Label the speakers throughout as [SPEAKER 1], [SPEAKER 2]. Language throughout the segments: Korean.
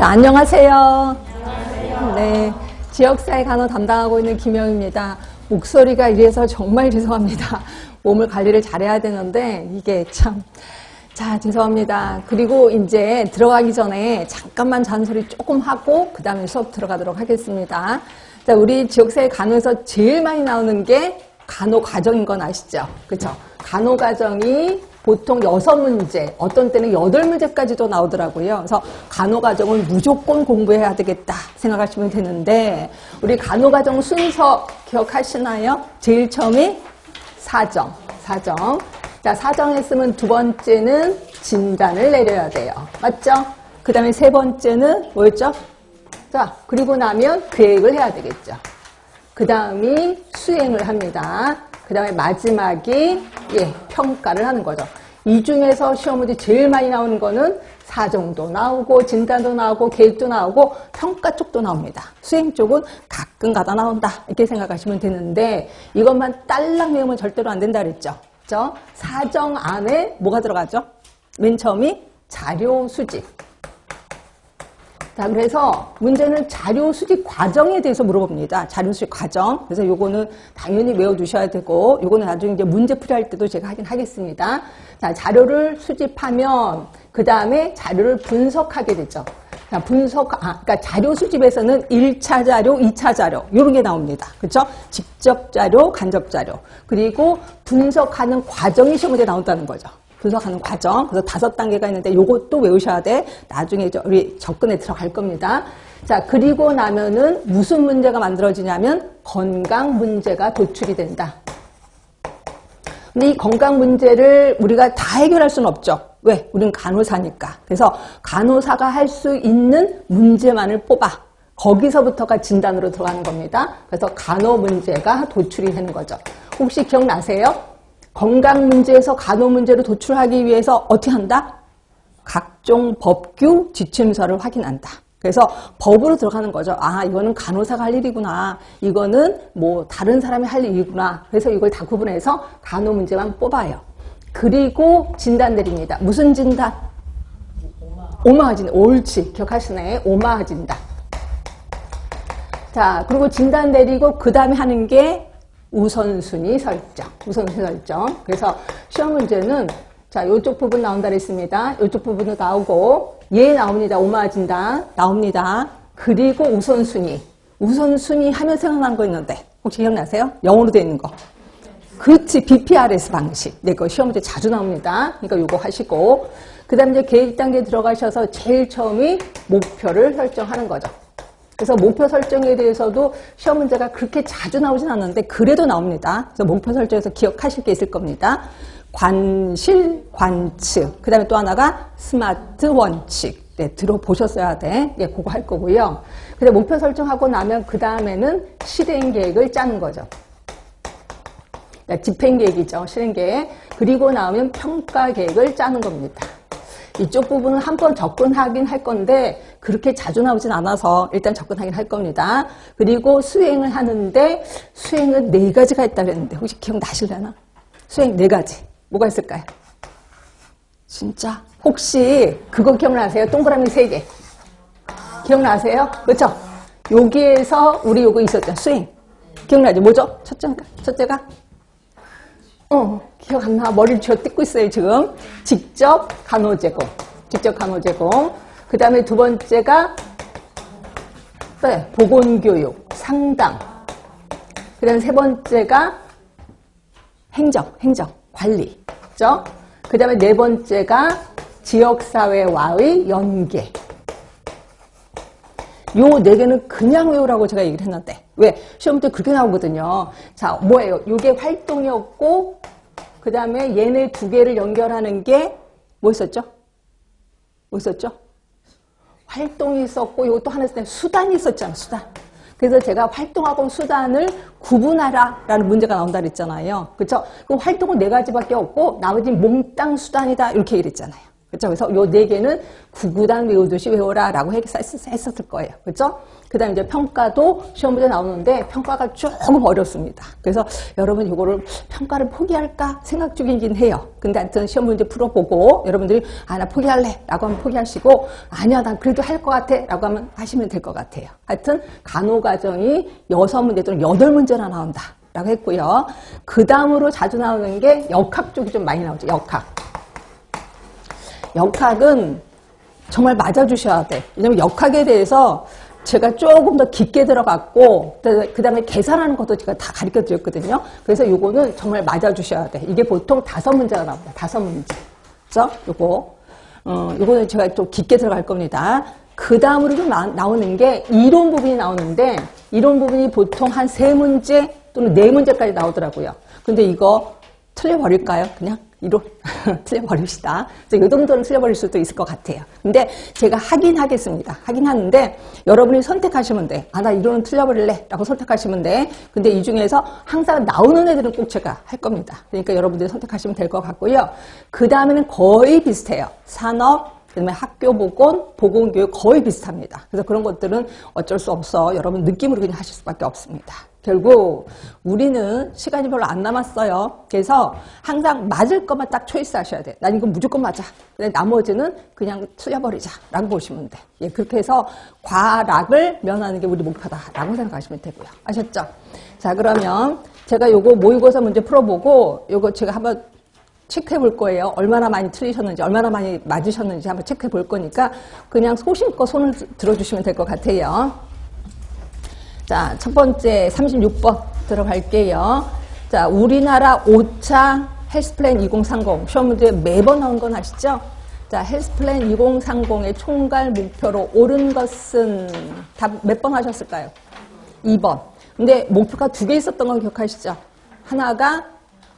[SPEAKER 1] 자, 안녕하세요. 네. 지역사회 간호 담당하고 있는 김영입니다. 목소리가 이래서 정말 죄송합니다. 몸을 관리를 잘해야 되는데, 이게 참. 자, 죄송합니다. 그리고 이제 들어가기 전에 잠깐만 잔소리 조금 하고, 그 다음에 수업 들어가도록 하겠습니다. 자, 우리 지역사회 간호에서 제일 많이 나오는 게 간호 과정인 건 아시죠? 그쵸? 간호 과정이 보통 여섯 문제, 어떤 때는 여덟 문제까지도 나오더라고요. 그래서 간호 과정을 무조건 공부해야 되겠다 생각하시면 되는데, 우리 간호 과정 순서 기억하시나요? 제일 처음이 사정, 사정. 자, 사정 했으면 두 번째는 진단을 내려야 돼요. 맞죠? 그 다음에 세 번째는 뭐였죠? 자, 그리고 나면 계획을 해야 되겠죠. 그 다음이 수행을 합니다. 그 다음에 마지막이 예 평가를 하는 거죠. 이 중에서 시험 문제 제일 많이 나오는 거는 사정도 나오고 진단도 나오고 계획도 나오고 평가 쪽도 나옵니다. 수행 쪽은 가끔 가다 나온다 이렇게 생각하시면 되는데 이것만 딸랑 외우면 절대로 안 된다 그랬죠. 그죠? 사정 안에 뭐가 들어가죠? 맨 처음이 자료 수집. 자, 그래서 문제는 자료 수집 과정에 대해서 물어봅니다. 자료 수집 과정. 그래서 요거는 당연히 외워두셔야 되고, 요거는 나중에 이제 문제 풀이할 때도 제가 하긴 하겠습니다. 자, 자료를 수집하면, 그 다음에 자료를 분석하게 되죠. 자, 분석, 아, 그러니까 자료 수집에서는 1차 자료, 2차 자료, 요런 게 나옵니다. 그렇죠? 직접 자료, 간접 자료. 그리고 분석하는 과정이 시험에 나온다는 거죠. 분석하는 과정. 그래서 다섯 단계가 있는데 요것도 외우셔야 돼. 나중에 저 우리 접근에 들어갈 겁니다. 자, 그리고 나면은 무슨 문제가 만들어지냐면 건강 문제가 도출이 된다. 근데 이 건강 문제를 우리가 다 해결할 수는 없죠. 왜? 우리는 간호사니까. 그래서 간호사가 할 수 있는 문제만을 뽑아. 거기서부터가 진단으로 들어가는 겁니다. 그래서 간호 문제가 도출이 되는 거죠. 혹시 기억나세요? 건강 문제에서 간호 문제로 도출하기 위해서 어떻게 한다? 각종 법규 지침서를 확인한다. 그래서 법으로 들어가는 거죠. 아, 이거는 간호사가 할 일이구나. 이거는 뭐 다른 사람이 할 일이구나. 그래서 이걸 다 구분해서 간호 문제만 뽑아요. 그리고 진단 내립니다. 무슨 진단? 오마하 진단. 옳지. 기억하시네. 오마하 진단. 자, 그리고 진단 내리고 그 다음에 하는 게 우선순위 설정. 우선순위 설정. 그래서 시험 문제는 자, 요쪽 부분 나온다 그랬습니다. 요쪽 부분도 나오고 얘 나옵니다. 오마하 진단 나옵니다. 그리고 우선순위. 우선순위 하면 생각난 거 있는데 혹시 기억나세요? 영어로 되어 있는 거. 그렇지. BPRS 방식. 네, 그 시험 문제 자주 나옵니다. 그러니까 요거 하시고 그 다음에 계획 단계 들어가셔서 제일 처음이 목표를 설정하는 거죠. 그래서 목표 설정에 대해서도 시험 문제가 그렇게 자주 나오진 않는데 그래도 나옵니다. 그래서 목표 설정에서 기억하실 게 있을 겁니다. 관실, 관측. 그 다음에 또 하나가 스마트 원칙. 네, 들어보셨어야 돼. 예, 그거 할 거고요. 근데 목표 설정하고 나면 그 다음에는 실행 계획을 짜는 거죠. 집행 계획이죠. 실행 계획. 그리고 나오면 평가 계획을 짜는 겁니다. 이쪽 부분은 한번 접근하긴 할 건데 그렇게 자주 나오진 않아서 일단 접근하긴 할 겁니다. 그리고 수행을 하는데 수행은 네 가지가 있다고 했는데 혹시 기억나실려나? 수행 네 가지. 뭐가 있을까요? 진짜? 혹시 그거 기억나세요? 동그라미 세 개. 기억나세요? 그렇죠? 여기에서 우리 요거 있었죠. 수행. 기억나죠? 뭐죠? 첫째가? 첫째가? 어, 기억 안 나. 머리를 쥐어 뜯고 있어요, 지금. 직접 간호 제공. 직접 간호 제공. 그 다음에 두 번째가, 네, 보건교육, 상담. 그 다음에 세 번째가 행정, 행정, 관리. 그죠? 그 다음에 네 번째가 지역사회와의 연계. 요 네 개는 그냥 외우라고 제가 얘기를 했는데 왜 시험 때 그렇게 나오거든요. 자 뭐예요? 요게 활동이었고 그 다음에 얘네 두 개를 연결하는 게 뭐 있었죠? 뭐 있었죠? 활동이 있었고 요것도 하나 있었는데 수단이 있었잖아요. 수단. 그래서 제가 활동하고 수단을 구분하라 라는 문제가 나온다 그랬잖아요. 그렇죠? 그 활동은 네 가지밖에 없고 나머지 몽땅 수단이다 이렇게 얘기를 했잖아요. 그죠? 그래서 요 네 개는 구구단 외우듯이 외워라 라고 했, 었을 거예요. 그죠? 그 다음에 이제 평가도 시험 문제 나오는데 평가가 조금 어렵습니다. 그래서 여러분 이거를 평가를 포기할까 생각 중이긴 해요. 근데 하여튼 시험 문제 풀어보고 여러분들이 아, 나 포기할래 라고 하면 포기하시고 아니야, 난 그래도 할 것 같아 라고 하면 하시면 될 것 같아요. 하여튼 간호 과정이 여섯 문제 또는 여덟 문제나 나온다. 라고 했고요. 그 다음으로 자주 나오는 게 역학 쪽이 좀 많이 나오죠. 역학. 역학은 정말 맞아주셔야 돼. 왜냐면 역학에 대해서 제가 조금 더 깊게 들어갔고, 그 다음에 계산하는 것도 제가 다 가르쳐 드렸거든요. 그래서 요거는 정말 맞아주셔야 돼. 이게 보통 다섯 문제가 나옵니다. 다섯 문제. 그죠? 요거. 어, 요거는 제가 좀 깊게 들어갈 겁니다. 그 다음으로 좀 나, 나오는 게 이론 부분이 나오는데, 이론 부분이 보통 한 세 문제 또는 네 문제까지 나오더라고요. 근데 이거 틀려버릴까요? 그냥? 이론 틀려버립시다. 이 정도는 틀려버릴 수도 있을 것 같아요. 근데 제가 하긴 하겠습니다. 하긴 하는데 여러분이 선택하시면 돼. 아, 나 이론은 틀려버릴래. 라고 선택하시면 돼. 근데 이 중에서 항상 나오는 애들은 꼭 제가 할 겁니다. 그러니까 여러분들이 선택하시면 될 것 같고요. 그 다음에는 거의 비슷해요. 산업, 그다음에 학교 보건, 보건교육 거의 비슷합니다. 그래서 그런 것들은 어쩔 수 없어. 여러분 느낌으로 그냥 하실 수밖에 없습니다. 결국 우리는 시간이 별로 안 남았어요. 그래서 항상 맞을 것만 딱 초이스 하셔야 돼. 난 이건 무조건 맞아. 근데 나머지는 그냥 틀려버리자. 라고 보시면 돼. 예, 그렇게 해서 과락을 면하는 게 우리 목표다라고 생각하시면 되고요. 아셨죠? 자, 그러면 제가 요거 모의고사 문제 풀어보고 요거 제가 한번 체크해 볼 거예요. 얼마나 많이 틀리셨는지, 얼마나 많이 맞으셨는지 한번 체크해 볼 거니까 그냥 소신껏 손을 들어주시면 될 것 같아요. 자, 첫 번째 36번 들어갈게요. 자, 우리나라 5차 헬스플랜 2030 시험 문제 매번 나온 건 아시죠? 자, 헬스플랜 2030의 총괄 목표로 옳은 것은 답 몇 번 하셨을까요? 2번. 근데 목표가 두 개 있었던 거 기억하시죠? 하나가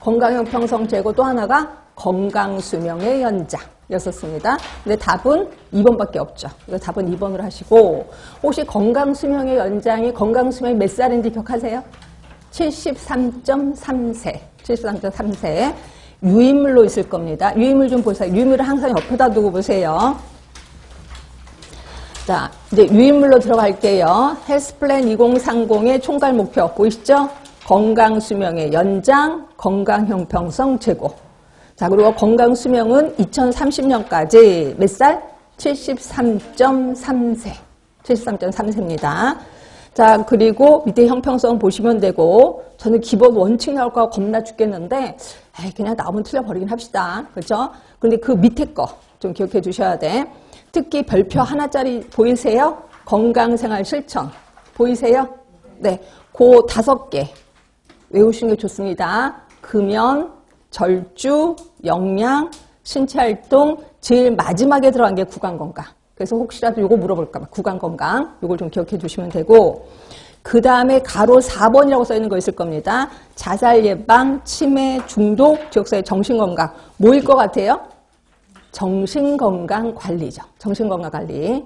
[SPEAKER 1] 건강형 평성 제고 또 하나가 건강 수명의 연장 이었었습니다. 근데 답은 2번밖에 없죠. 이거 답은 2번으로 하시고 혹시 건강 수명의 연장이 건강 수명이 몇 살인지 기억하세요? 73.3세. 73.3세. 유인물로 있을 겁니다. 유인물 좀 보세요. 유인물을 항상 옆에다 두고 보세요. 자, 이제 유인물로 들어갈게요. 헬스플랜 2030의 총괄 목표 보이시죠? 건강 수명의 연장, 건강 형평성 제고. 자, 그리고 건강 수명은 2030년까지 몇 살? 73.3세. 73.3세입니다. 자, 그리고 밑에 형평성 보시면 되고, 저는 기본 원칙 나올 거 겁나 죽겠는데, 에이, 그냥 나오면 틀려버리긴 합시다. 그죠? 근데 그 밑에 거 좀 기억해 주셔야 돼. 특히 별표 하나짜리 보이세요? 건강생활 실천. 보이세요? 네. 그 다섯 개. 외우시는 게 좋습니다. 금연, 절주, 영양, 신체활동, 제일 마지막에 들어간 게 구강건강. 그래서 혹시라도 이거 물어볼까 봐 구강건강 이걸 좀 기억해 주시면 되고 그 다음에 가로 4번이라고 써 있는 거 있을 겁니다. 자살 예방, 치매, 중독, 지역사회 정신건강 뭐일 것 같아요? 정신건강 관리죠. 정신건강 관리.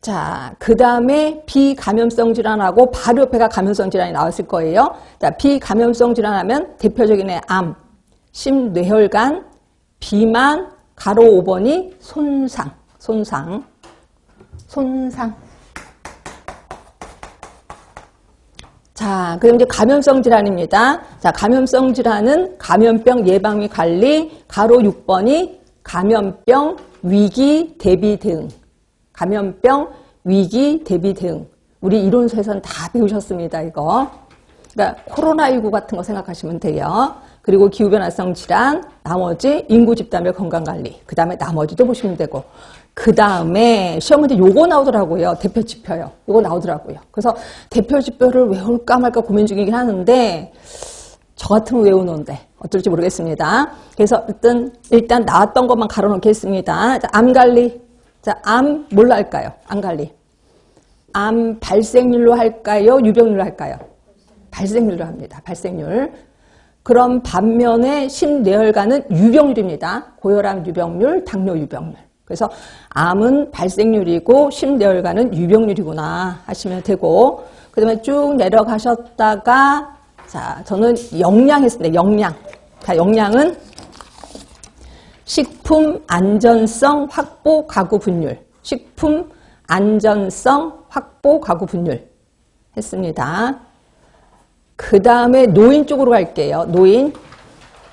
[SPEAKER 1] 자, 그 다음에 비감염성 질환하고 바로 옆에가 감염성 질환이 나왔을 거예요. 자, 비감염성 질환하면 대표적인 애 암, 심뇌혈관, 비만, 가로 5번이 손상, 손상, 손상. 자, 그럼 이제 감염성 질환입니다. 자, 감염성 질환은 감염병 예방 및 관리, 가로 6번이 감염병 위기 대비 대응. 감염병 위기 대비 대응. 우리 이론서에서는 다 배우셨습니다, 이거. 그러니까 코로나19 같은 거 생각하시면 돼요. 그리고 기후변화성 질환, 나머지 인구 집단별 건강관리, 그 다음에 나머지도 보시면 되고, 그 다음에 시험 문제 요거 나오더라고요. 대표 지표요. 요거 나오더라고요. 그래서 대표 지표를 외울까 말까 고민 중이긴 하는데, 저 같으면 외우는데 어떨지 모르겠습니다. 그래서 일단, 일단 나왔던 것만 가로놓겠습니다. 자, 암 관리. 자, 암 뭘로 할까요? 암 관리. 암 발생률로 할까요? 유병률로 할까요? 발생률로 합니다. 발생률. 그럼 반면에 심뇌혈관은 유병률입니다. 고혈압 유병률, 당뇨 유병률. 그래서 암은 발생률이고 심뇌혈관은 유병률이구나 하시면 되고 그 다음에 쭉 내려가셨다가 자 저는 영양 했습니다. 영양. 자 영양은 식품 안전성 확보 가구 분율. 식품 안전성 확보 가구 분율. 했습니다. 그 다음에 노인 쪽으로 갈게요. 노인.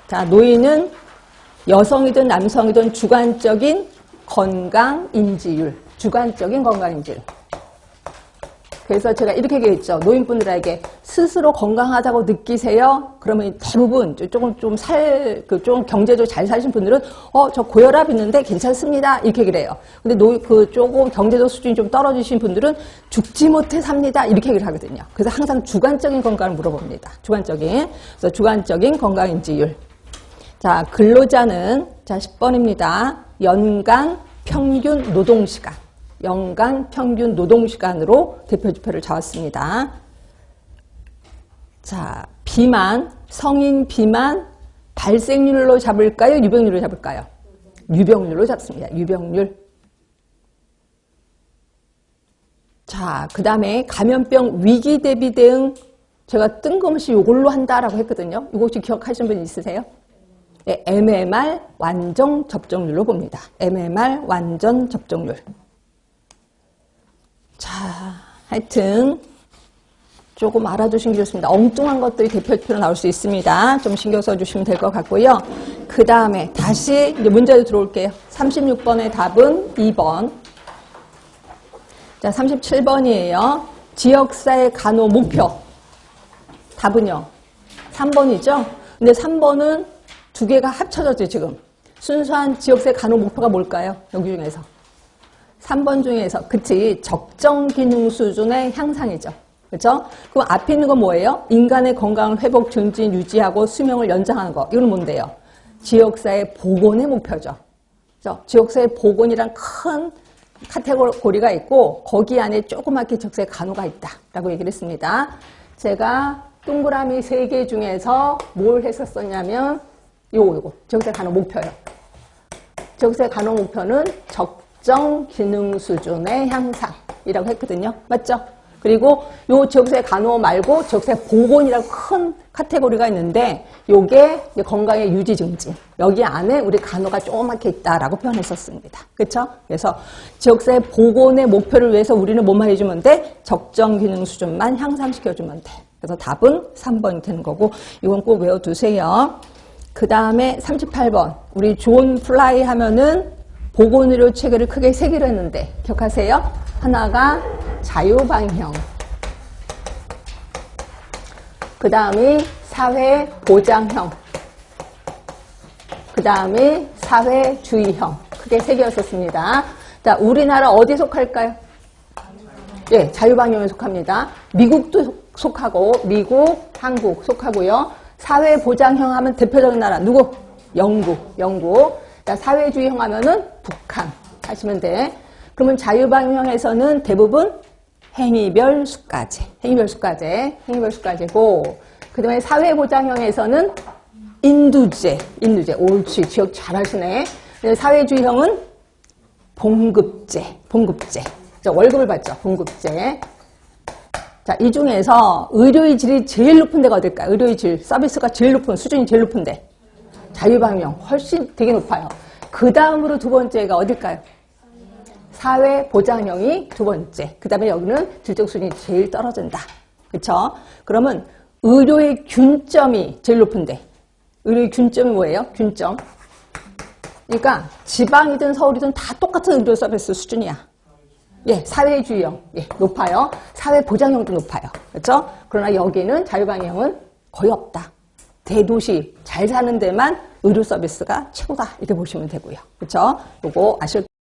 [SPEAKER 1] 자, 노인은 여성이든 남성이든 주관적인 건강 인지율. 주관적인 건강 인지율. 그래서 제가 이렇게 얘기했죠. 노인분들에게 스스로 건강하다고 느끼세요? 그러면 대부분 조금 좀 살, 그 좀 경제적으로 잘 사신 분들은 어, 저 고혈압 있는데 괜찮습니다. 이렇게 해요. 근데 노, 그 조금 경제적 수준이 좀 떨어지신 분들은 죽지 못해 삽니다. 이렇게 얘기를 하거든요. 그래서 항상 주관적인 건강을 물어봅니다. 주관적인. 그래서 주관적인 건강인지율. 자, 근로자는, 자, 10번입니다. 연간 평균 노동시간. 연간 평균 노동시간으로 대표 지표를 잡았습니다. 자, 비만, 성인 비만, 발생률로 잡을까요? 유병률로 잡을까요? 유병률로 잡습니다. 유병률. 자, 그 다음에 감염병 위기 대비 대응 제가 뜬금없이 이걸로 한다라고 했거든요. 이거 혹시 기억하시는 분 있으세요? 네, MMR 완전 접종률로 봅니다. MMR 완전 접종률. 자, 하여튼 조금 알아두시는 게 좋습니다. 엉뚱한 것들이 대표표로 나올 수 있습니다. 좀 신경 써주시면 될 것 같고요. 그 다음에 다시 이제 문제로 들어올게요. 36번의 답은 2번. 자, 37번이에요. 지역사회 간호 목표. 답은요? 3번이죠? 근데 3번은 두 개가 합쳐졌죠, 지금. 순수한 지역사회 간호 목표가 뭘까요? 여기 중에서. 3번 중에서 그치 적정 기능 수준의 향상이죠. 그렇죠? 그럼 앞에 있는 건 뭐예요? 인간의 건강을 회복, 증진, 유지하고 수명을 연장하는 거. 이건 뭔데요? 지역사회 복원의 목표죠. 그렇죠? 지역사회 복원이란 큰 카테고리가 있고 거기 안에 조그맣게 지역사회 간호가 있다라고 얘기를 했습니다. 제가 동그라미 세 개 중에서 뭘 했었었냐면 요거 요거 지역사회 간호 목표요. 지역사회 간호 목표는 적 적정 기능 수준의 향상이라고 했거든요. 맞죠? 그리고 요 지역사회 간호 말고 지역사회 보건이라고 큰 카테고리가 있는데 요게 건강의 유지 증진. 여기 안에 우리 간호가 조그맣게 있다라고 표현했었습니다. 그렇죠? 그래서 지역사회 보건의 목표를 위해서 우리는 뭐만 해주면 돼? 적정 기능 수준만 향상시켜주면 돼. 그래서 답은 3번이 되는 거고 이건 꼭 외워두세요. 그 다음에 38번 우리 존 플라이 하면은 보건의료 체계를 크게 세 개로 했는데 기억하세요? 하나가 자유방형 그 다음이 사회보장형 그 다음이 사회주의형 크게 세 개였었습니다. 자, 우리나라 어디 속할까요? 네, 자유방형에 속합니다. 미국도 속하고 미국, 한국 속하고요. 사회보장형 하면 대표적인 나라 누구? 영국, 영국. 사회주의형 하면은 북한 하시면 돼. 그러면 자유방형에서는 대부분 행위별 수까지, 행위별 수까지, 행위별 수까지고, 그 다음에 사회보장형에서는 인두제, 인두제, 옳지, 지역 잘하시네. 사회주의형은 봉급제, 봉급제. 월급을 받죠, 봉급제. 자, 이 중에서 의료의 질이 제일 높은 데가 어딜까요? 의료의 질, 서비스가 제일 높은, 수준이 제일 높은데. 자유방영 훨씬 되게 높아요. 그 다음으로 두 번째가 어딜까요? 사회 보장형이 두 번째. 그 다음에 여기는 질적 수준이 제일 떨어진다. 그쵸? 그러면 의료의 균점이 제일 높은데 의료의 균점이 뭐예요? 균점. 그러니까 지방이든 서울이든 다 똑같은 의료 서비스 수준이야. 예, 사회주의형. 예, 높아요. 사회 보장형도 높아요. 그렇죠? 그러나 여기는 자유방향은 거의 없다. 대도시 잘 사는 데만 의료 서비스가 최고다 이렇게 보시면 되고요. 그렇죠? 요거 아실